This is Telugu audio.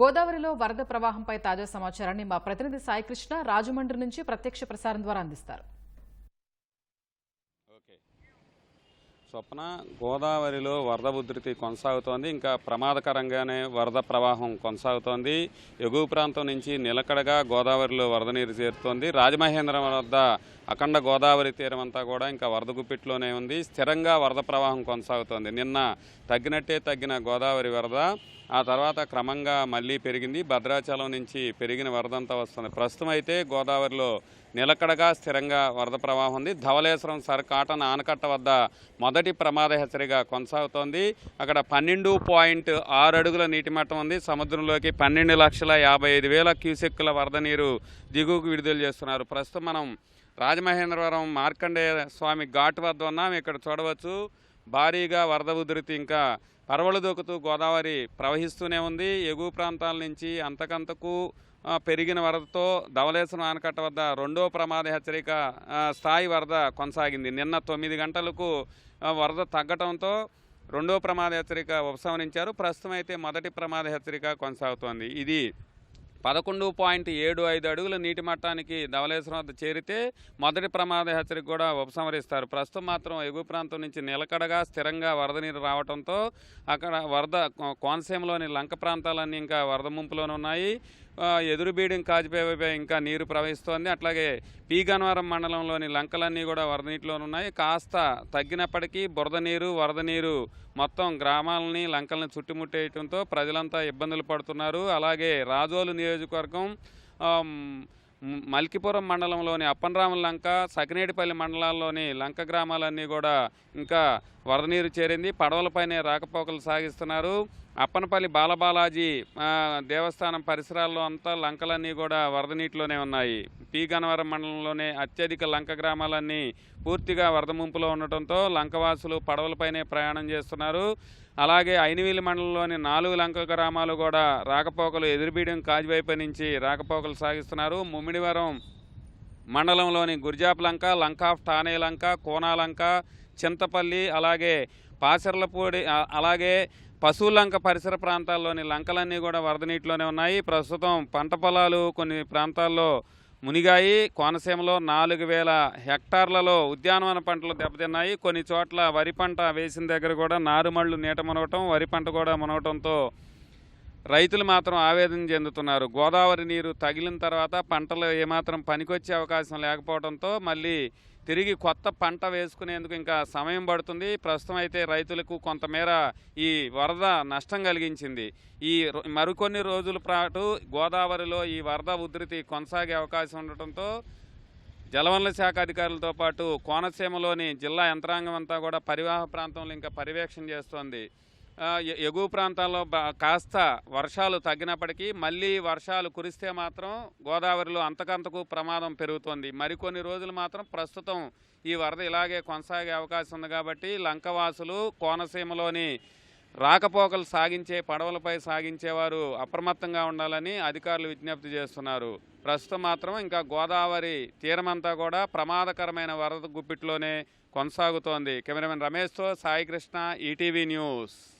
గోదావరిలో వరద ప్రవాహంపై తాజా సమాచారాన్ని మా ప్రతినిధి సాయికృష్ణ రాజమండ్రి నుంచి ప్రత్యక్ష ప్రసారం ద్వారా అందిస్తారు. ఓకే. స్వప్న గోదావరిలో వరద ఉధృతి కొనసాగుతోంది. ఇంకా ప్రమాదకరంగానే వరద ప్రవాహం కొనసాగుతోంది. ఎగువ ప్రాంతం నుంచి నిలకడగా గోదావరిలో వరద నీరు చేరుతోంది. రాజమహేంద్రం వద్ద అఖండ గోదావరి తీరం అంతా కూడా ఇంకా వరద గుప్పిట్లోనే ఉంది. స్థిరంగా వరద ప్రవాహం కొనసాగుతోంది. నిన్న తగ్గినట్టే తగ్గిన గోదావరి వరద ఆ తర్వాత క్రమంగా మళ్ళీ పెరిగింది. భద్రాచలం నుంచి పెరిగిన వరదంతా వస్తుంది. ప్రస్తుతం అయితే గోదావరిలో నిలకడగా స్థిరంగా వరద ప్రవాహం ఉంది. ధవళేశ్వరం సర్ కాటన్ ఆనకట్ట వద్ద మొదటి ప్రమాద హెచ్చరిక కొనసాగుతోంది. అక్కడ పన్నెండు పాయింట్ ఆరు అడుగుల నీటి మట్టం ఉంది. సముద్రంలోకి పన్నెండు లక్షల యాభై ఐదు వేల క్యూసెక్కుల వరద నీరు దిగువకు విడుదల చేస్తున్నారు. ప్రస్తుతం మనం రాజమహేంద్రవరం మార్కండేయ స్వామి ఘాట్ వద్ద ఉన్నాం. ఇక్కడ చూడవచ్చు భారీగా వరద ఉధృతి ఇంకా పరవలు దూకుతూ గోదావరి ప్రవహిస్తూనే ఉంది. ఎగువ ప్రాంతాల నుంచి అంతకంతకు పెరిగిన వరదతో ధవలేశ్వరం ఆనకట్ట వద్ద రెండో ప్రమాద హెచ్చరిక స్థాయి వరద కొనసాగింది. నిన్న తొమ్మిది గంటలకు వరద తగ్గటంతో రెండో ప్రమాద హెచ్చరిక ఉపసంహరించారు. ప్రస్తుతం అయితే మొదటి ప్రమాద హెచ్చరిక కొనసాగుతోంది. ఇది పదకొండు పాయింట్ ఏడు ఐదు అడుగుల నీటి మట్టానికి ధవలేశ్వరం వద్ద చేరితే మొదటి ప్రమాద హెచ్చరిక కూడా ఉపసంహరిస్తారు. ప్రస్తుతం మాత్రం ఎగువ ప్రాంతం నుంచి నిలకడగా స్థిరంగా వరద నీరు రావడంతో అక్కడ వరద కోనసీమలోని లంక ప్రాంతాలన్నీ ఇంకా వరద ముంపులోనే ఉన్నాయి. ఆ, ఎదురు బీడింగ్ ఇంకా నీరు ప్రవహిస్తోంది. అట్లాగే పీగనవరం మండలంలోని లంకలన్నీ కూడా వరద నీటిలోనే ఉన్నాయి. కాస్త తగ్గినప్పటికీ బురద నీరు వరద నీరు మొత్తం గ్రామాలని లంకల్ని చుట్టుముట్టేయటంతో ప్రజలంతా ఇబ్బందులు పడుతున్నారు. అలాగే రాజోలు నియోజకవర్గం మల్కిపురం మండలంలోని అప్పనరామ లంక సకినేటిపల్లి మండలాల్లోని లంక గ్రామాలన్నీ కూడా ఇంకా వరద నీరు చేరింది. పడవలపైనే రాకపోకలు సాగిస్తున్నారు. అప్పనపల్లి బాలబాలాజీ దేవస్థానం పరిసరాల్లో అంతా లంకలన్నీ కూడా వరద నీటిలోనే ఉన్నాయి. పీ. గన్నవరం మండలంలోనే అత్యధిక లంక గ్రామాలన్నీ పూర్తిగా వరద ముంపులో ఉండటంతో లంకవాసులు పడవలపైనే ప్రయాణం చేస్తున్నారు. అలాగే ఐనవీలి మండలంలోని నాలుగు లంక గ్రామాలు కూడా రాకపోకలు ఎదురుబీడం కాజువైపు నుంచి రాకపోకలు సాగిస్తున్నారు. ముమ్మిడివరం మండలంలోని గుర్జాప్ లంక లంక ఆఫ్ ఠానే లంక కోనాలంక చింతపల్లి అలాగే పాసర్లపూడి అలాగే పశువులంక పరిసర ప్రాంతాల్లోని లంకలన్నీ కూడా వరద నీటిలోనే ఉన్నాయి. ప్రస్తుతం పంట పొలాలు కొన్ని ప్రాంతాల్లో మునిగాయి. కోనసీమలో నాలుగు వేల హెక్టార్లలో ఉద్యానవన పంటలు దెబ్బతిన్నాయి. కొన్ని చోట్ల వరి పంట వేసిన దగ్గర కూడా నారుమళ్ళు నీట మునవటం వరి పంట కూడా మునవటంతో రైతులు మాత్రం ఆవేదన చెందుతున్నారు. గోదావరి నీరు తగిలిన తర్వాత పంటలు ఏమాత్రం పనికొచ్చే అవకాశం లేకపోవడంతో మళ్ళీ తిరిగి కొత్త పంట వేసుకునేందుకు ఇంకా సమయం పడుతుంది. ప్రస్తుతం అయితే రైతులకు కొంతమేర ఈ వరద నష్టం కలిగించింది. ఈ మరికొన్ని రోజుల పాటు గోదావరిలో ఈ వరద ఉధృతి కొనసాగే అవకాశం ఉండటంతో జలవనరుల శాఖ అధికారులతో పాటు కోనసీమలోని జిల్లా యంత్రాంగం అంతా కూడా పరివాహ ప్రాంతంలో ఇంకా పర్యవేక్షణ చేస్తోంది. ఎగువ ప్రాంతాల్లో బా- కాస్త వర్షాలు తగ్గినప్పటికీ మళ్ళీ వర్షాలు కురిస్తే మాత్రం గోదావరిలో అంతకంతకు ప్రమాదం పెరుగుతుంది. మరికొన్ని రోజులు మాత్రం ప్రస్తుతం ఈ వరద ఇలాగే కొనసాగే అవకాశం ఉంది కాబట్టి లంకవాసులు కోనసీమలోని రాకపోకలు సాగించే పడవలపై సాగించేవారు అప్రమత్తంగా ఉండాలని అధికారులు విజ్ఞప్తి చేస్తున్నారు. ప్రస్తుతం మాత్రం ఇంకా గోదావరి తీరమంతా కూడా ప్రమాదకరమైన వరద గుప్పిట్లోనే కొనసాగుతోంది. కెమెరామెన్ రమేష్తో సాయికృష్ణ ఈటీవీ న్యూస్.